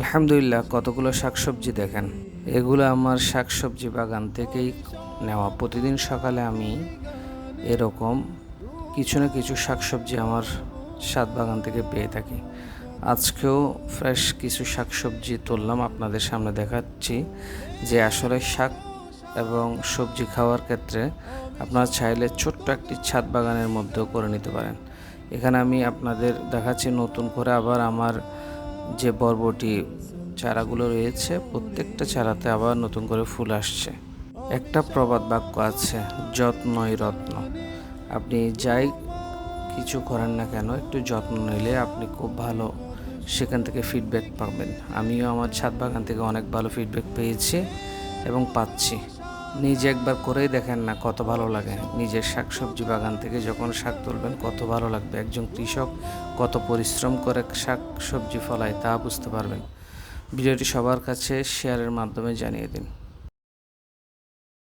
আলহামদুলিল্লাহ, কতগুলো শাকসবজি দেখেন? এগুলো আমার শাকসবজি বাগান থেকেই নেওয়া। প্রতিদিন সকালে আমি এরকম কিছু না কিছু শাকসবজি আমার সাত বাগান থেকে পেয়ে থাকি। আজকেও ফ্রেশ কিছু শাকসবজি তুললাম, আপনাদের সামনে দেখাচ্ছি যে আসলে শাক এবং সবজি খাওয়ার ক্ষেত্রে আপনারা চাইলে ছোট্ট একটি ছাদ বাগানের মধ্যেও করে নিতে পারেন। এখানে আমি আপনাদের দেখাচ্ছি নতুন করে আবার আমার যে বরবটি চারাগুলো রয়েছে, প্রত্যেকটা চারাতে আবার নতুন করে ফুল আসছে। একটা প্রবাদ বাক্য আছে, যত্নই রত্ন। আপনি যাই কিছু করেন না কেন, একটু যত্ন নিলে আপনি খুব ভালো সেখান থেকে ফিডব্যাক পাবেন। আমিও আমার ছাদ বাগান থেকে অনেক ভালো ফিডব্যাক পেয়েছি এবং পাচ্ছি। নিজে একবার করেই দেখেন না কত ভালো লাগে। নিজের শাকসবজি বাগান থেকে যখন শাক তুলবেন, কত ভালো লাগবে। একজন কৃষক কত পরিশ্রম করে শাক সবজি ফলায় তা বুঝতে পারবেন। ভিডিওটি সবার কাছে শেয়ারের মাধ্যমে জানিয়ে দিন।